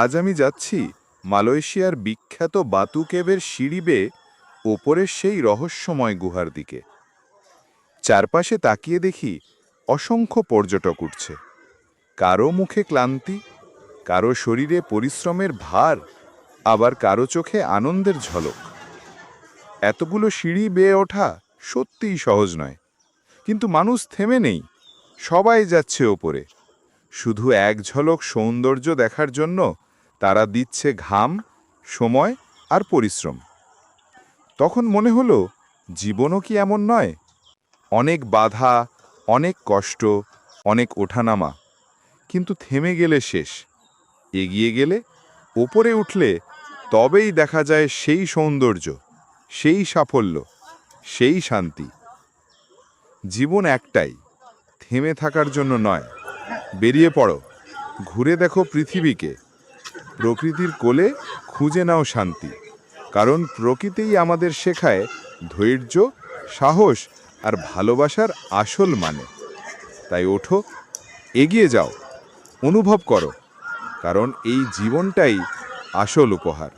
আজ আমি যাচ্ছি মালয়েশিয়ার বিখ্যাত বাতু কেবের সিঁড়ি বেয়ে ওপরের সেই রহস্যময় গুহার দিকে। চারপাশে তাকিয়ে দেখি অসংখ্য পর্যটক উঠছে। কারও মুখে ক্লান্তি, কারও শরীরে পরিশ্রমের ভার, আবার কারও চোখে আনন্দের ঝলক। এতগুলো সিঁড়ি বেয়ে ওঠা সত্যিই সহজ নয়, কিন্তু মানুষ থেমে নেই, সবাই যাচ্ছে ওপরে। শুধু এক ঝলক সৌন্দর্য দেখার জন্য তারা দিচ্ছে ঘাম, সময় আর পরিশ্রম। তখন মনে হলো, জীবনও কি এমন নয়? অনেক বাধা, অনেক কষ্ট, অনেক ওঠানামা। কিন্তু থেমে গেলে শেষ। এগিয়ে গেলে, ওপরে উঠলে তবেই দেখা যায় সেই সৌন্দর্য, সেই সাফল্য, সেই শান্তি। জীবন একটাই, থেমে থাকার জন্য নয়। বেরিয়ে পড়ো। ঘুরে দেখো পৃথিবীকে। প্রকৃতির কোলে খুঁজে নাও শান্তি। কারণ প্রকৃতিই আমাদের শেখায় ধৈর্য, সাহস আর ভালোবাসার আসল মানে। তাই ওঠো, এগিয়ে যাও, অনুভব করো। কারণ এই জীবনটাই আসল উপহার।